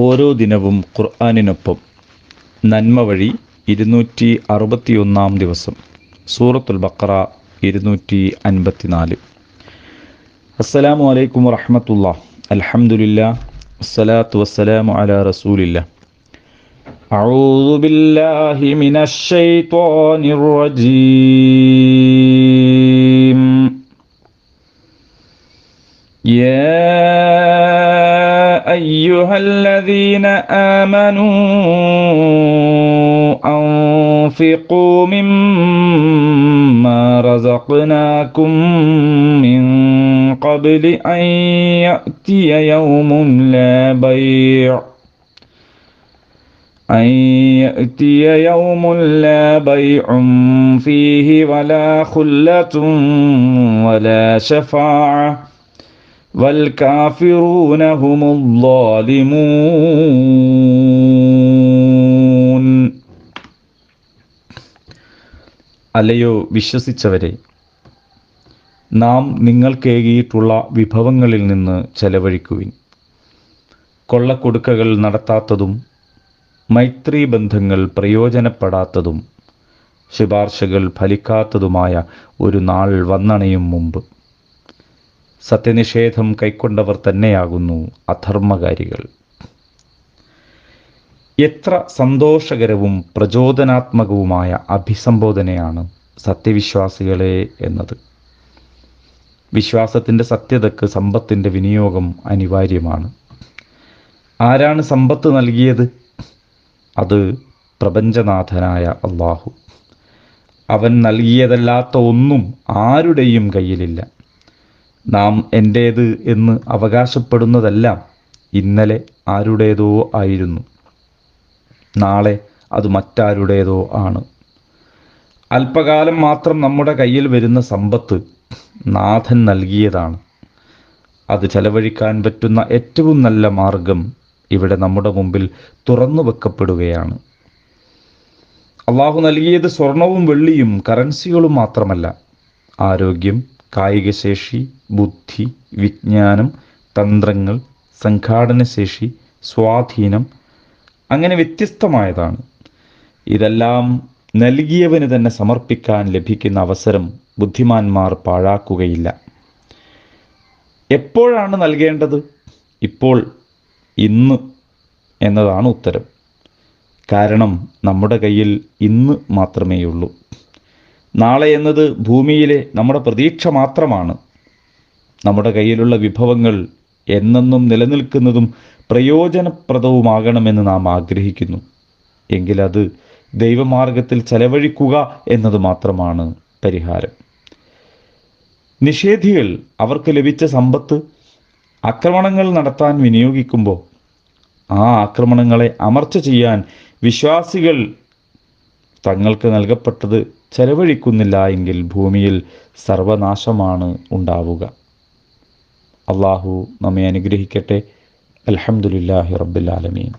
ഓരോ ദിനവും ഖുർആാനിനൊപ്പം നന്മ വഴി ഇരുന്നൂറ്റി അറുപത്തിയൊന്നാം ദിവസം സൂറത്തുൽ ബക്കറ ഇരുന്നൂറ്റി അൻപത്തിനാല് അസ്സലാമു അലൈക്കും വറഹമത്തുള്ള അൽഹംദുലില്ലാ വസ്സലാത്തു വസ്സലാമു അലാ റസൂലില്ല أعوذ بالله من الشيطان الرجيم يا أيها الذين آمنوا أنفقوا مما رزقناكم من قبل أن يأتي يوم لا بيع أن يأتي يوم لا بيع فيه ولا خلة ولا شفاعة والكافرون هم الظالمون അല്ലയോ വിശ്വസിച്ചവരെ നാം നിങ്ങൾക്കേകിയിട്ടുള്ള വിഭവങ്ങളിൽ നിന്ന് ചെലവഴിക്കുവിൻ കൊള്ളക്കൊടുക്കകൾ നടത്താത്തതും മൈത്രി ബന്ധങ്ങൾ പ്രയോജനപ്പെടാത്തതും ശുപാർശകൾ ഫലിക്കാത്തതുമായ ഒരു നാൾ വന്നണയും മുമ്പ് സത്യനിഷേധം കൈക്കൊണ്ടവർ തന്നെയാകുന്നു അധർമ്മകാരികൾ. എത്ര സന്തോഷകരവും പ്രചോദനാത്മകവുമായ അഭിസംബോധനയാണ് സത്യവിശ്വാസികളെ എന്നത്. വിശ്വാസത്തിന്റെ സത്യതക്ക് സമ്പത്തിന്റെ വിനിയോഗം അനിവാര്യമാണ്. ആരാണ് സമ്പത്ത് നൽകിയത്? അത് പ്രപഞ്ചനാഥനായ അള്ളാഹു. അവൻ നൽകിയതല്ലാത്ത ഒന്നും ആരുടെയും കയ്യിലില്ല. നാം എന്റേത് എന്ന് അവകാശപ്പെടുന്നതെല്ലാം ഇന്നലെ ആരുടേതോ ആയിരുന്നു. നാളെ അത് മറ്റാരുടേതോ ആണ്. അല്പകാലം മാത്രം നമ്മുടെ കയ്യിൽ വരുന്ന സമ്പത്ത് നാഥൻ നൽകിയതാണ്. അത് ചെലവഴിക്കാൻ പറ്റുന്ന ഏറ്റവും നല്ല മാർഗം ഇവിടെ നമ്മുടെ മുമ്പിൽ തുറന്നു വെക്കപ്പെടുകയാണ്. അള്ളാഹു നൽകിയത് സ്വർണവും വെള്ളിയും കറൻസികളും മാത്രമല്ല. ആരോഗ്യം കായികശേഷി ബുദ്ധി വിജ്ഞാനം തന്ത്രങ്ങൾ സംഘാടനശേഷി സ്വാധീനം അങ്ങനെ വ്യത്യസ്തമായതാണ്. ഇതെല്ലാം നൽകിയവന് തന്നെ സമർപ്പിക്കാൻ ലഭിക്കുന്ന അവസരം ബുദ്ധിമാന്മാർ പാഴാക്കുകയില്ല. എപ്പോഴാണ് നൽകേണ്ടത്? ഇപ്പോൾ ഇന്ന് എന്നതാണ് ഉത്തരം. കാരണം നമ്മുടെ കയ്യിൽ ഇന്ന് മാത്രമേയുള്ളൂ. നാളെ എന്നത് ഭൂമിയിലെ നമ്മുടെ പ്രതീക്ഷ മാത്രമാണ്. നമ്മുടെ കയ്യിലുള്ള വിഭവങ്ങൾ എന്നെന്നും നിലനിൽക്കുന്നതും പ്രയോജനപ്രദവുമാകണമെന്ന് നാം ആഗ്രഹിക്കുന്നു. എങ്കിലത് ദൈവമാർഗത്തിൽ ചെലവഴിക്കുക എന്നത് മാത്രമാണ് പരിഹാരം. നിഷേധികൾ അവർക്ക് ലഭിച്ച സമ്പത്ത് ആക്രമണങ്ങൾ നടത്താൻ വിനിയോഗിക്കുമ്പോൾ ആ ആക്രമണങ്ങളെ അമർച്ച ചെയ്യാൻ വിശ്വാസികൾ തങ്ങൾക്ക് നൽകപ്പെട്ടത് ചെലവഴിക്കുന്നില്ല എങ്കിൽ ഭൂമിയിൽ സർവനാശമാണ് ഉണ്ടാവുക. അള്ളാഹു നമ്മെ അനുഗ്രഹിക്കട്ടെ. അലഹമുല്ലാഹി റബ്ബുലാലമീൻ